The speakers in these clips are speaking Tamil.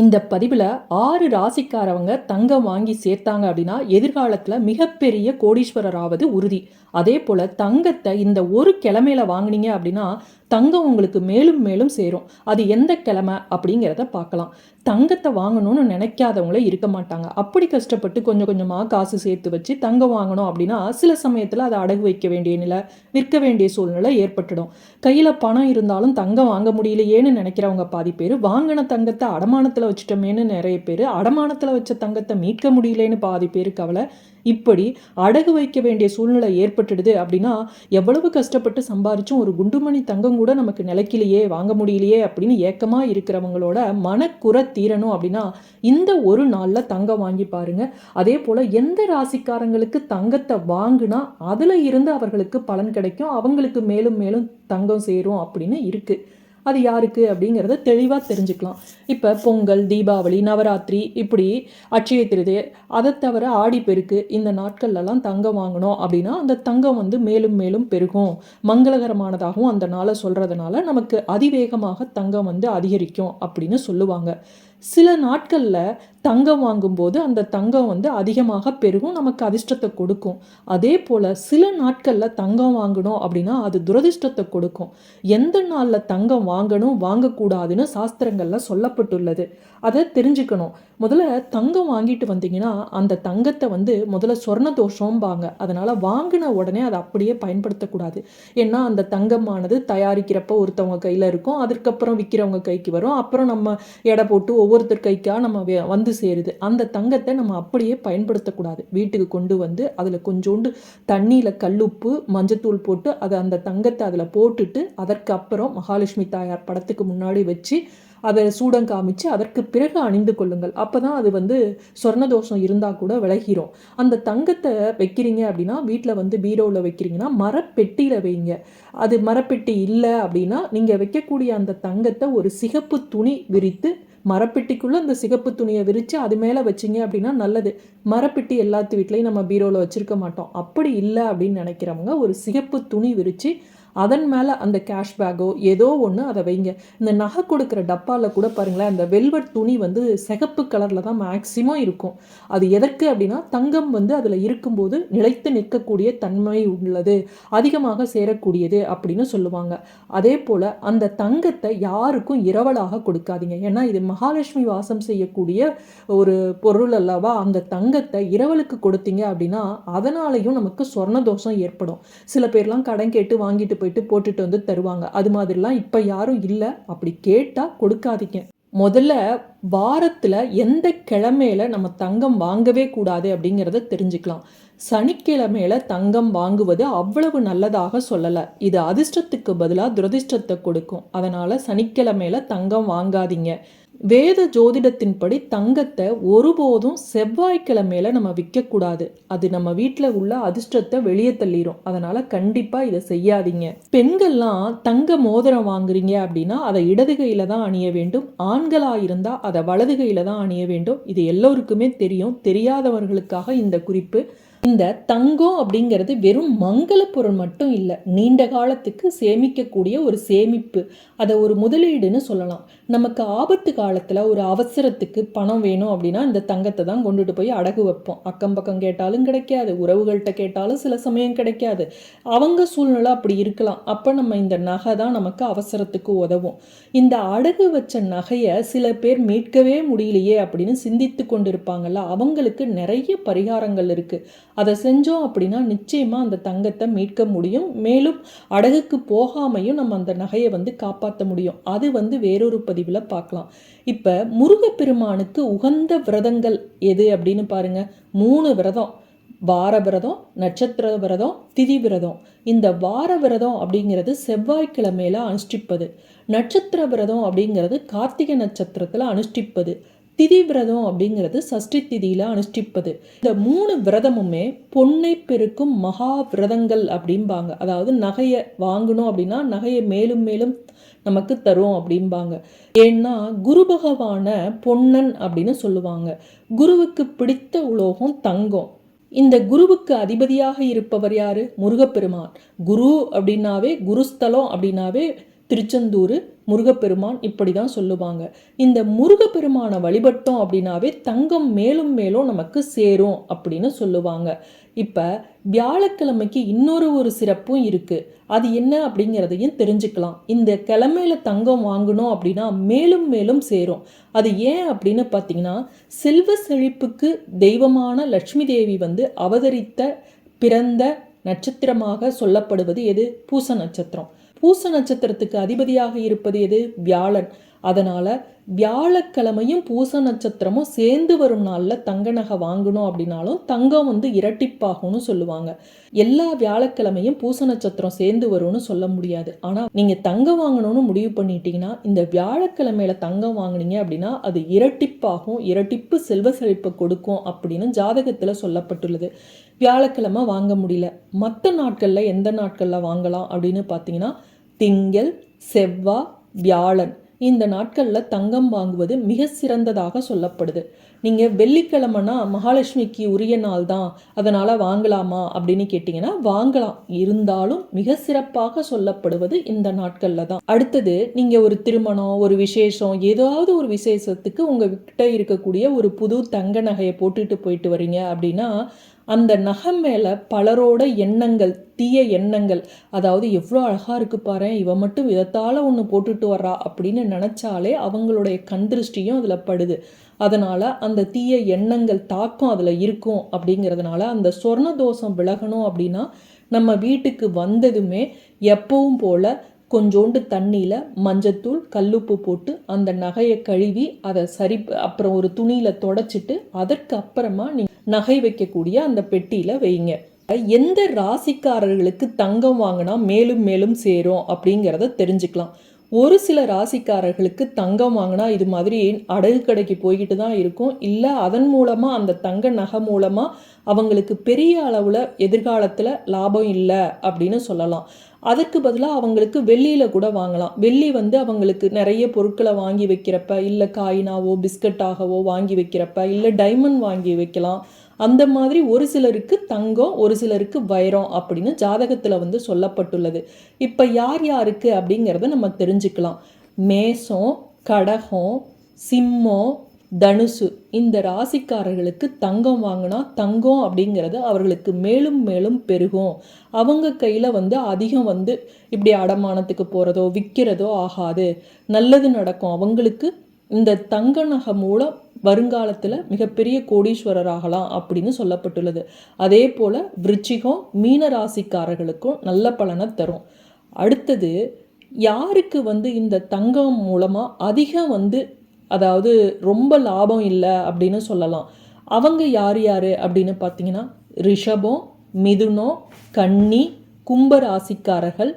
இந்த பதிவில் ஆறு ராசிக்காரவங்க தங்கம் வாங்கி சேர்த்தாங்க அப்படின்னா எதிர்காலத்தில் மிகப்பெரிய கோடீஸ்வரர் ஆவது உறுதி. அதே போல் தங்கத்தை இந்த ஒரு கிழமையில வாங்குனீங்க அப்படின்னா தங்கம் உங்களுக்கு மேலும் மேலும் சேரும். அது எந்த கிழமை அப்படிங்கிறத பார்க்கலாம். தங்கத்தை வாங்கணும்னு நினைக்காதவங்களே இருக்க மாட்டாங்க. அப்படி கஷ்டப்பட்டு கொஞ்சம் கொஞ்சமாக காசு சேர்த்து வச்சு தங்கம் வாங்கணும் அப்படின்னா சில சமயத்தில் அதை அடகு வைக்க வேண்டிய நிலை விற்க வேண்டிய சூழ்நிலை ஏற்பட்டுடும். கையில் பணம் இருந்தாலும் தங்கம் வாங்க முடியலையேன்னு நினைக்கிறவங்க பாதி பேர் வாங்கின தங்கத்தை அடமானத்தில் வச்சுட்டோமேன்னு நிறைய பேர் அடமானத்தில் வச்ச தங்கத்தை மீட்க முடியலேன்னு பாதி பேர் கவலை இப்படி அடகு வைக்க வேண்டிய சூழ்நிலை ஏற்பட்டுடுது அப்படின்னா எவ்வளவு கஷ்டப்பட்டு சம்பாரிச்சும் ஒரு குண்டுமணி தங்கம் கூட நமக்கு நிலைக்கலையே வாங்க முடியலையே அப்படின்னு ஏக்கமாக இருக்கிறவங்களோட மனக்குறை தீரணும் அப்படின்னா இந்த ஒரு நாளில் தங்கம் வாங்கி பாருங்க. அதே போல் எந்த ராசிக்காரங்களுக்கு தங்கத்தை வாங்கினா அதில் இருந்து அவர்களுக்கு பலன் கிடைக்கும் அவங்களுக்கு மேலும் மேலும் தங்கம் சேரும் அப்படின்னு இருக்குது அது யாருக்கு அப்படிங்கிறத தெளிவாக தெரிஞ்சுக்கலாம். இப்போ பொங்கல் தீபாவளி நவராத்திரி இப்படி அட்சய திருதி அதை தவிர ஆடிப்பெருக்கு இந்த நாட்கள்லலாம் தங்கம் வாங்கினோம் அப்படின்னா அந்த தங்கம் வந்து மேலும் மேலும் பெருகும். மங்களகரமானதாகவும் அந்த நாளை சொல்கிறதுனால நமக்கு அதிவேகமாக தங்கம் வந்து அதிகரிக்கும் அப்படின்னு சொல்லுவாங்க. சில நாட்களில் தங்கம் வாங்கும்போது அந்த தங்கம் வந்து அதிகமாக பெருகும் நமக்கு அதிர்ஷ்டத்தை கொடுக்கும். அதே போல் சில நாட்களில் தங்கம் வாங்கணும் அப்படின்னா அது துரதிர்ஷ்டத்தை கொடுக்கும். எந்த நாளில் தங்கம் வாங்கணும் வாங்கக்கூடாதுன்னு சாஸ்திரங்களில் சொல்லப்பட்டுள்ளது. அதை தெரிஞ்சுக்கணும். முதல்ல தங்கம் வாங்கிட்டு வந்தீங்கன்னா அந்த தங்கத்தை வந்து முதல்ல சொர்ண தோஷம்பாங்க அதனால் வாங்கின உடனே அதை அப்படியே பயன்படுத்தக்கூடாது. ஏன்னா அந்த தங்கமானது தயாரிக்கிறப்போ ஒருத்தவங்க கையில் இருக்கும் அதுக்கப்புறம் விற்கிறவங்க கைக்கு வரும். அப்புறம் நம்ம எடை போட்டு ஒவ்வொருத்தர் கைக்காக நம்ம வந்து சேருது. அந்த தங்கத்தை நம்ம அப்படியே பயன்படுத்தக்கூடாது. வீட்டுக்கு கொண்டு வந்து அதில் கொஞ்சோண்டு தண்ணியில் கல்லுப்பு மஞ்சத்தூள் போட்டு அதை அந்த தங்கத்தை அதில் போட்டுட்டு அதற்கு அப்புறம் மகாலட்சுமி தாயார் படத்துக்கு முன்னாடி வச்சு அதை சூடம் காமிச்சு அதற்கு பிறகு அணிந்து கொள்ளுங்கள். அப்போ தான் அது வந்து சொர்ணதோஷம் இருந்தால் கூட விலகிரும். அந்த தங்கத்தை வைக்கிறீங்க அப்படின்னா வீட்டில் வந்து பீரோவில் வைக்கிறீங்கன்னா மரப்பெட்டியில் வைங்க. அது மரப்பெட்டி இல்லை அப்படின்னா நீங்கள் வைக்கக்கூடிய அந்த தங்கத்தை ஒரு சிகப்பு துணி விரித்து மரப்பெட்டிக்குள்ளே அந்த சிகப்பு துணியை விரித்து அது மேலே வச்சிங்க அப்படின்னா நல்லது. மரப்பெட்டி எல்லாத்து வீட்லேயும் நம்ம பீரோவில் வச்சுருக்க மாட்டோம். அப்படி இல்லை அப்படின்னு நினைக்கிறவங்க ஒரு சிகப்பு துணி விரித்து அதன் மேலே அந்த கேஷ் பேக்கோ ஏதோ ஒன்று அதை வைங்க. இந்த நகை கொடுக்குற டப்பாவில் கூட பாருங்களேன் அந்த வெல்வெட் துணி வந்து சிகப்பு கலரில் தான் மேக்ஸிமம் இருக்கும். அது எதற்கு அப்படின்னா தங்கம் வந்து அதில் இருக்கும்போது நிலைத்து நிற்கக்கூடிய தன்மை உள்ளது அதிகமாக சேரக்கூடியது அப்படின்னு சொல்லுவாங்க. அதே போல் அந்த தங்கத்தை யாருக்கும் இரவலாக கொடுக்காதீங்க. ஏன்னா இது மகாலட்சுமி வாசம் செய்யக்கூடிய ஒரு பொருள் அல்லவா அந்த தங்கத்தை இரவலுக்கு கொடுத்தீங்க அப்படின்னா அதனாலையும் நமக்கு சொர்ண தோஷம் ஏற்படும். சில பேர்லாம் கடன் கேட்டு வாங்கிட்டு போயிட்டு போட்டுட்டு வந்து தருவாங்க. அது மாதிரிலாம் இப்போ யாரும் இல்லை. அப்படி கேட்டால் கொடுக்காதீங்க. முதல்ல வாரத்தில் எந்த கிழமையில நம்ம தங்கம் வாங்கவே கூடாது அப்படிங்கிறத தெரிஞ்சுக்கலாம். சனிக்கிழமையில தங்கம் வாங்குவது அவ்வளவு நல்லதாக சொல்லலை. இது அதிர்ஷ்டத்துக்கு பதிலாக துரதிர்ஷ்டத்தை கொடுக்கும். அதனால் சனிக்கிழமையில தங்கம் வாங்காதீங்க. வேத ஜோதிடத்தின்படி தங்கத்தை ஒருபோதும் செவ்வாய்க்கிழமையில நம்ம விற்கக்கூடாது. அது நம்ம வீட்டில் உள்ள அதிர்ஷ்டத்தை வெளியே தள்ளிடும் அதனால் கண்டிப்பாக இதை செய்யாதீங்க. பெண்கள்லாம் தங்க மோதிரம் வாங்குறீங்க அப்படின்னா அதை இடது கையில் தான் அணிய வேண்டும். ஆண்களாக இருந்தால் அதை வலது கையில் தான் அணிய வேண்டும். இது எல்லோருக்குமே தெரியும். தெரியாதவர்களுக்காக இந்த குறிப்பு. இந்த தங்கம் அப்படிங்கிறது வெறும் மங்கள பொருள் மட்டும் இல்லை நீண்ட காலத்துக்கு சேமிக்கக்கூடிய ஒரு சேமிப்பு. அதை ஒரு முதலீடுன்னு சொல்லலாம். நமக்கு ஆபத்து காலத்தில் ஒரு அவசரத்துக்கு பணம் வேணும் அப்படின்னா இந்த தங்கத்தை தான் கொண்டுட்டு போய் அடகு வைப்போம். அக்கம் பக்கம் கேட்டாலும் கிடைக்காது உறவுகள்கிட்ட கேட்டாலும் சில சமயம் கிடைக்காது. அவங்க சூழ்நிலை அப்படி இருக்கலாம். அப்போ நம்ம இந்த நகை தான் நமக்கு அவசரத்துக்கு உதவும். இந்த அடகு வச்ச நகையை சில பேர் மீட்கவே முடியலையே அப்படின்னு சிந்தித்து கொண்டிருப்பாங்கல்ல அவங்களுக்கு நிறைய பரிகாரங்கள் இருக்குது அதை செஞ்சோம் அப்படின்னா நிச்சயமாக அந்த தங்கத்தை மீட்க முடியும். மேலும் அடகுக்கு போகாமையும் நம்ம அந்த நகையை வந்து காப்பாற்ற முடியும். அது வந்து வேறொரு பதிவில் பார்க்கலாம். இப்போ முருகப்பெருமானுக்கு உகந்த விரதங்கள் எது அப்படின்னு பாருங்க. மூணு விரதம். வார விரதம் நட்சத்திர விரதம் திதி விரதம். இந்த வார விரதம் அப்படிங்கிறது செவ்வாய்க்கிழமையில் அனுஷ்டிப்பது. நட்சத்திர விரதம் அப்படிங்கிறது கார்த்திகை நட்சத்திரத்தில் அனுஷ்டிப்பது. திதி விரதம் அப்படிங்கிறது சஷ்டி திதியில் அனுஷ்டிப்பது. இந்த மூணு விரதமுமே பொன்னை பெருக்கும் மகா விரதங்கள் அப்படிம்பாங்க. அதாவது நகையை வாங்கணும் அப்படின்னா நகையை மேலும் மேலும் நமக்கு தரும் அப்படிம்பாங்க. ஏன்னா குரு பகவான பொன்னன் அப்படின்னு சொல்லுவாங்க. குருவுக்கு பிடித்த உலோகம் தங்கம். இந்த குருவுக்கு அதிபதியாக இருப்பவர் யாரு? முருகப்பெருமான். குரு அப்படின்னாவே குருஸ்தலம் அப்படின்னாவே திருச்செந்தூர் முருகப்பெருமான் இப்படி தான் சொல்லுவாங்க. இந்த முருகப்பெருமானை வழிபட்டோம் அப்படின்னாவே தங்கம் மேலும் மேலும் நமக்கு சேரும் அப்படின்னு சொல்லுவாங்க. இப்போ வியாழக்கிழமைக்கு இன்னொரு ஒரு சிறப்பும் இருக்குது அது என்ன அப்படிங்கிறதையும் தெரிஞ்சுக்கலாம். இந்த கிழமையில தங்கம் வாங்கணும் அப்படின்னா மேலும் மேலும் சேரும். அது ஏன் அப்படின்னு பார்த்தீங்கன்னா செல்வ செழிப்புக்கு தெய்வமான லட்சுமி தேவி வந்து அவதரித்த பிறந்த நட்சத்திரமாக சொல்லப்படுவது எது? பூச நட்சத்திரம். பூச நட்சத்திரத்துக்கு அதிபதியாக இருப்பது எது? வியாழன். அதனால் வியாழக்கிழமையும் பூச நட்சத்திரமும் சேர்ந்து வரும் நாளில் தங்க நகை வாங்கணும் அப்படின்னாலும் தங்கம் வந்து இரட்டிப்பாகும்னு சொல்லுவாங்க. எல்லா வியாழக்கிழமையும் பூச நட்சத்திரம் சேர்ந்து வரும்னு சொல்ல முடியாது. ஆனால் நீங்கள் தங்கம் வாங்கணும்னு முடிவு பண்ணிட்டீங்கன்னா இந்த வியாழக்கிழமையில தங்கம் வாங்குனீங்க அப்படின்னா அது இரட்டிப்பாகும் இரட்டிப்பு செல்வ செழிப்பை கொடுக்கும் அப்படின்னு ஜாதகத்தில் சொல்லப்பட்டுள்ளது. வியாழக்கிழமை வாங்க முடியல. மற்ற நாட்களில் எந்த நாட்களில் வாங்கலாம் அப்படின்னு பார்த்தீங்கன்னா திங்கள் செவ்வாய் வியாழன். இந்த நாட்களில் தங்கம் வாங்குவது மிக சிறந்ததாக சொல்லப்படுது. நீங்கள் வெள்ளிக்கிழமைனா மகாலட்சுமிக்கு உரிய நாள் தான் அதனால் வாங்கலாமா? அப்படின்னு கேட்டிங்கன்னா வாங்கலாம். இருந்தாலும் மிக சிறப்பாக சொல்லப்படுவது இந்த நாட்களில் தான். அடுத்தது நீங்கள் ஒரு திருமணம் ஒரு விசேஷம் ஏதாவது ஒரு விசேஷத்துக்கு உங்கள் கிட்ட இருக்கக்கூடிய ஒரு புது தங்க நகையை போட்டுட்டு போயிட்டு வரீங்க அப்படின்னா அந்த நகம் மேலே பலரோட எண்ணங்கள் தீய எண்ணங்கள். அதாவது எவ்வளோ அழகாக இருக்கு பாரு இவ மட்டும் விதத்தால் ஒன்று போட்டுட்டு வர்றா அப்படின்னு நினச்சாலே அவங்களுடைய கண் திருஷ்டியும் அதில் படுது. அதனால் அந்த தீய எண்ணங்கள் தாக்கம் அதில் இருக்கும் அப்படிங்கிறதுனால அந்த சொர்ண தோஷம் விலகணும் அப்படின்னா நம்ம வீட்டுக்கு வந்ததுமே எப்பவும் போல் கொஞ்சோண்டு தண்ணியில் மஞ்சத்தூள் கல்லுப்பு போட்டு அந்த நகையை கழுவி அதை சரி அப்புறம் ஒரு துணியில் தொடச்சிட்டு அதற்கு அப்புறமா நீங்கள் நகை வைக்கக்கூடிய அந்த பெட்டியில் வைங்க. எந்த ராசிக்காரர்களுக்கு தங்கம் வாங்கினா மேலும் மேலும் சேரும் அப்படிங்கிறத தெரிஞ்சுக்கலாம். ஒரு சில ராசிக்காரர்களுக்கு தங்கம் வாங்கினா இது மாதிரி அடகு கடைக்கு போய்கிட்டு தான் இருக்கும். இல்லை அதன் மூலமாக அந்த தங்க நகை மூலமாக அவங்களுக்கு பெரிய அளவில் எதிர்காலத்தில் லாபம் இல்லை அப்படின்னு சொல்லலாம். அதுக்கு பதிலாக அவங்களுக்கு வெள்ளியில் கூட வாங்கலாம். வெள்ளி வந்து அவங்களுக்கு நிறைய பொருட்களை வாங்கி வைக்கிறப்ப இல்லை காயினாவோ பிஸ்கட்டாகவோ வாங்கி வைக்கிறப்ப இல்லை டைமண்ட் வாங்கி வைக்கலாம். அந்த மாதிரி ஒரு சிலருக்கு தங்கம் ஒரு சிலருக்கு வைரம் அப்படின்னு ஜாதகத்தில் வந்து சொல்லப்பட்டுள்ளது. இப்போ யார் யாருக்கு அப்படிங்கிறத நம்ம தெரிஞ்சுக்கலாம். மேசம் கடகம் சிம்மம் தனுசு. இந்த ராசிக்காரர்களுக்கு தங்கம் வாங்கினா தங்கம் அப்படிங்கிறது அவர்களுக்கு மேலும் மேலும் பெருகும். அவங்க கையில் வந்து அதிகம் வந்து இப்படி அடமானத்துக்கு போகிறதோ விற்கிறதோ ஆகாது. நல்லது நடக்கும். அவங்களுக்கு இந்த தங்க நகை மூலம் வருங்காலத்தில் மிகப்பெரிய கோடீஸ்வரர் ஆகலாம் அப்படின்னு சொல்லப்பட்டுள்ளது. அதே போல் விருச்சிகம் மீன ராசிக்காரர்களுக்கும் நல்ல பலனை தரும். அடுத்தது யாருக்கு வந்து இந்த தங்கம் மூலமாக அதிகம் வந்து அதாவது ரொம்ப லாபம் இல்லை அப்படின்னு சொல்லலாம். அவங்க யார் யார் அப்படின்னு பார்த்தீங்கன்னா ரிஷபம் மிதுனம் கன்னி கும்ப ராசிக்காரர்கள்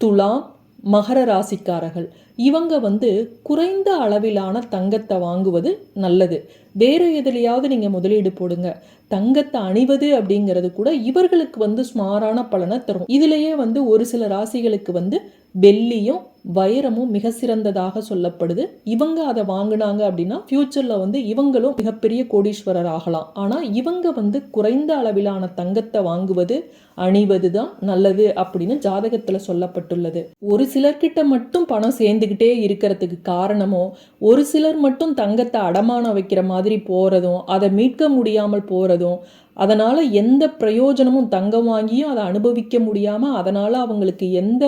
துலாம் மகர ராசிக்காரர்கள். இவங்க வந்து குறைந்த அளவிலான தங்கத்தை வாங்குவது நல்லது. வேறு எதுலையாவது நீங்கள் முதலீடு போடுங்க. தங்கத்தை அணிவது அப்படிங்கிறது கூட இவர்களுக்கு வந்து சுமாரான பலனை தரும். இதுலேயே வந்து ஒரு சில ராசிகளுக்கு வந்து வெள்ளியும் வைரமும் மிக சிறந்ததாக சொல்லப்படுது. இவங்க அதை வாங்கினாங்க அப்படின்னா ஃப்யூச்சரில் வந்து இவங்களும் மிகப்பெரிய கோடீஸ்வரர் ஆகலாம். ஆனால் இவங்க வந்து குறைந்த அளவிலான தங்கத்தை வாங்குவது அணிவது தான் நல்லது அப்படின்னு ஜாதகத்தில் சொல்லப்பட்டுள்ளது. ஒரு சிலர்கிட்ட மட்டும் பணம் சேர்ந்துக்கிட்டே இருக்கிறதுக்கு காரணமோ ஒரு சிலர் மட்டும் தங்கத்தை அடமானம் வைக்கிற மாதிரி போகிறதும் அதை மீட்க முடியாமல் போகிறதும் அதனால் எந்த பிரயோஜனமும் தங்கம் வாங்கியும் அதை அனுபவிக்க முடியாமல் அதனால் அவங்களுக்கு எந்த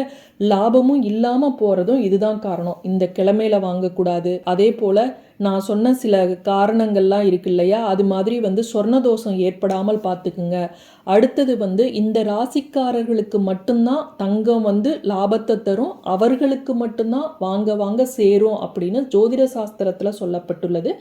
லாபமும் இல்லாமல் போகிறதும் இதுதான் காரணம். இந்த கிழமையில் வாங்கக்கூடாது. அதே போல் நான் சொன்ன சில காரணங்கள்லாம் இருக்கு இல்லையா? அது மாதிரி வந்து சொர்ணதோஷம் ஏற்படாமல் பார்த்துக்குங்க. அடுத்தது வந்து இந்த ராசிக்காரர்களுக்கு மட்டும்தான் தங்கம் வந்து லாபத்தை தரும். அவர்களுக்கு மட்டும்தான் வாங்க வாங்க சேரும் அப்படின்னு ஜோதிட சாஸ்திரத்தில் சொல்லப்பட்டுள்ளது.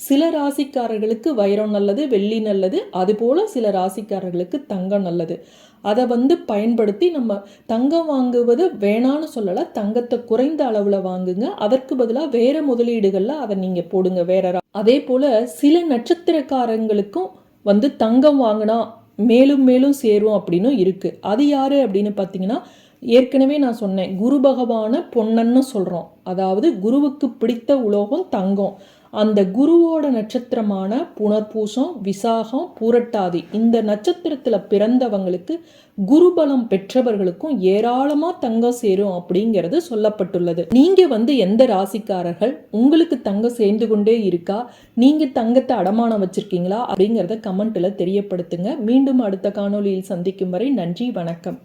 சில ராசிக்காரர்களுக்கு வைரம் நல்லது வெள்ளி நல்லது அதுபோல் சில ராசிக்காரர்களுக்கு தங்கம் நல்லது. அதை வந்து பயன்படுத்தி நம்ம தங்கம் வாங்குவது வேணான்னு சொல்லலை தங்கத்தை குறைந்த அளவில் வாங்குங்க. அதற்கு பதிலாக வேறு முதலீடுகளில் அதை நீங்கள் போடுங்க வேற ரா- அதே போல் சில நட்சத்திரக்காரங்களுக்கும் வந்து தங்கம் வாங்கினா மேலும் மேலும் சேரும் அப்படின்னு இருக்குது அது யார் அப்படின்னு பார்த்தீங்கன்னா ஏற்கனவே நான் சொன்னேன் குரு பகவான பொன்னன்னு சொல்கிறோம் அதாவது குருவுக்கு பிடித்த உலோகம் தங்கம். அந்த குருவோட நட்சத்திரமான புனர்பூசம் விசாகம் பூரட்டாதி இந்த நட்சத்திரத்தில் பிறந்தவங்களுக்கு குருபலம் பெற்றவர்களுக்கும் ஏராளமாக தங்கம் சேரும் அப்படிங்கிறது சொல்லப்பட்டுள்ளது. நீங்கள் வந்து எந்த ராசிக்காரர்கள்? உங்களுக்கு தங்கம் சேர்ந்து கொண்டே இருக்கா? நீங்கள் தங்கத்தை அடமானம் வச்சுருக்கீங்களா? அப்படிங்கிறத கமெண்ட்டில் தெரியப்படுத்துங்க. மீண்டும் அடுத்த காணொளியில் சந்திக்கும் வரை நன்றி வணக்கம்.